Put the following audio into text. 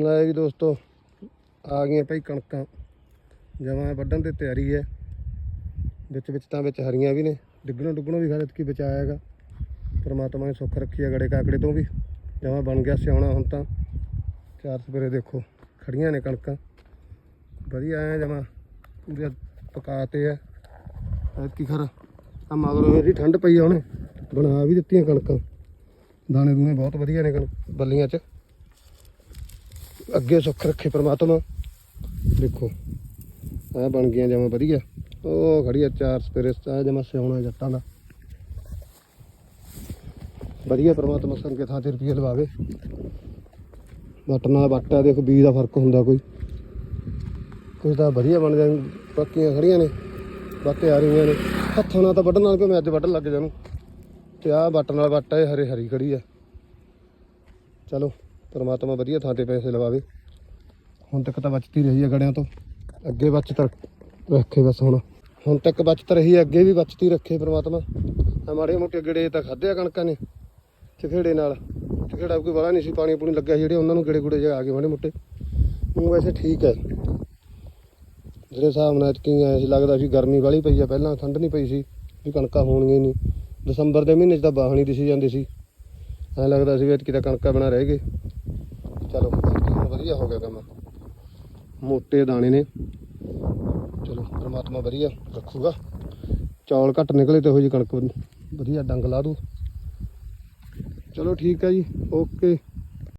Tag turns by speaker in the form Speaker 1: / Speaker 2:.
Speaker 1: ਲੈ ਵੀ ਦੋਸਤੋ, ਆ ਗਈਆਂ ਭਾਈ ਕਣਕਾਂ। ਜਮਾਂ ਵੱਢਣ ਦੀ ਤਿਆਰੀ ਹੈ। ਵਿੱਚ ਵਿੱਚ ਤਾਂ ਵਿੱਚ ਹਰੀਆਂ ਵੀ ਨੇ। ਡਿੱਗਣੋਂ ਡੁੱਗਣੋਂ ਵੀ ਖਰਚ ਕੀ ਬਚਾਇਆ ਪਰਮਾਤਮਾ ਨੇ ਸੁੱਖ ਰੱਖੀ ਹੈ ਗੜੇ ਕਾਕੜੇ ਤੋਂ ਵੀ। ਜਮਾਂ ਬਣ ਗਿਆ ਸਿਆਉਣਾ ਹੁਣ ਤਾਂ। ਚਾਰ ਸਵੇਰੇ ਦੇਖੋ ਖੜੀਆਂ ਨੇ ਕਣਕਾਂ। ਵਧੀਆ ਐ ਜਮਾਂ ਪੂਰੇ ਪਕਾਤੇ ਆ। ਐਤਕੀ ਖਰ ਆ ਮਗਰੋਂ ਇਹਦੀ ਠੰਡ ਪਈ ਆ ਉਹਨੇ ਬਣਾ ਵੀ ਦਿੱਤੀਆਂ ਕਣਕਾਂ। ਦਾਣੇ ਦੂਣੇ ਬਹੁਤ ਵਧੀਆ ਨੇ ਕਣਕ, ਬੱਲੀਆਂ 'ਚ। ਅੱਗੇ ਸੁੱਖ ਰੱਖੇ ਪ੍ਰਮਾਤਮਾ। ਦੇਖੋ ਆ ਬਣ ਗਿਆ ਜਮਾਂ ਵਧੀਆ। ਉਹ ਖੜੀ ਆ ਚਾਰ ਸਪੇਰੇ ਆ ਜਮਾ ਸਿਆਉਣਾ ਜੱਟਾਂ ਦਾ। ਵਧੀਆ ਪ੍ਰਮਾਤਮਾ ਸੰਗੇ ਥਾਂ ਤੇ ਰੁਪਏ ਲਵਾਵੇ। ਵੱਟ ਨਾਲ ਵੱਟ ਦੇਖੋ ਬੀਜ ਦਾ ਫ਼ਰਕ ਹੁੰਦਾ ਕੋਈ। ਕੁਝ ਤਾਂ ਵਧੀਆ ਬਣ ਜਾਂ ਪੱਕੀਆਂ ਖੜੀਆਂ ਨੇ ਵੱਟੇ ਆ ਰਹੀਆਂ ਨੇ। ਹੱਥਾਂ ਨਾਲ ਤਾਂ ਵੱਢਣ ਨਾਲ ਕਿ ਮੈਂ ਅੱਜ ਵੱਢਣ ਲੱਗ ਜਾਨੂੰ ਤੇ ਆਹ ਵੱਟ ਨਾਲ ਵੱਟ ਹੈ ਹਰੇ ਹਰੀ ਖੜੀ ਆ। ਚਲੋ। ਪਰਮਾਤਮਾ ਵਧੀਆ ਥਾਂ ਤੇ ਪੈਸੇ ਲਵਾਵੇ। ਹੁਣ ਤੱਕ ਤਾਂ ਬਚਤੀ ਰਹੀ ਹੈ ਗੜਿਆਂ ਤੋਂ। ਅੱਗੇ ਬਚਤ ਰੱਖੇ ਬਸ ਹੁਣ। ਹੁਣ ਤੱਕ ਬਚਤ ਰਹੀ ਹੈ, ਅੱਗੇ ਵੀ ਬਚਤੀ ਰੱਖੇ ਪਰਮਾਤਮਾ। ਆ ਮਾੜੇ ਮੋਟੇ ਗੜੇ ਤਾਂ ਖਾਦੇ ਆ ਕਣਕਾਂ ਨੇ, ਚਖੇੜੇ ਨਾਲ। ਚਖੇੜਾ ਕੋਈ ਵਾਲਾ ਨਹੀਂ ਸੀ, ਪਾਣੀ ਪੂਣੀ ਲੱਗਿਆ ਸੀ ਜਿਹੜੇ ਉਹਨਾਂ ਨੂੰ ਗੜੇ ਗੁੜੇ ਜਿਹੇ ਆ ਗਏ ਮਾੜੇ ਮੋਟੇ। ਉਹ ਵੈਸੇ ਠੀਕ ਹੈ। ਜਿਹੜੇ ਹਿਸਾਬ ਨਾਲ ਕੀ ਆਇਆ ਲੱਗਦਾ ਸੀ ਗਰਮੀ ਵਾਲੀ ਪਈ ਆ, ਪਹਿਲਾਂ ਠੰਡ ਨਹੀਂ ਪਈ ਸੀ, ਵੀ ਕਣਕਾਂ ਹੋਣਗੀਆਂ ਹੀ ਨਹੀਂ। ਦਸੰਬਰ ਦੇ ਮਹੀਨੇ 'ਚ ਤਾਂ ਬਾਹਣੀ ਦਿਸੀ ਜਾਂਦੀ ਸੀ। ਐਂ ਲੱਗਦਾ ਸੀ ਵੀ ਐਤਕੀ ਤਾਂ ਕਣਕਾਂ ਬਣਾ ਰਹਿ ਗਏ। ਚਲੋ ਹੁਣ ਵਧੀਆ ਹੋ ਗਿਆ ਕੰਮ। ਮੋਟੇ ਦਾਣੇ ਨੇ। ਚਲੋ, ਪ੍ਰਮਾਤਮਾ ਵਧੀਆ ਰੱਖੂਗਾ। ਚੌਲ ਘੱਟ ਨਿਕਲੇ ਤੇ ਉਹ ਜੀ ਕਣਕ ਵਧੀਆ ਡੰਗ ਲਾ ਦੂ। ਚਲੋ ਠੀਕ ਹੈ ਜੀ, ਓਕੇ।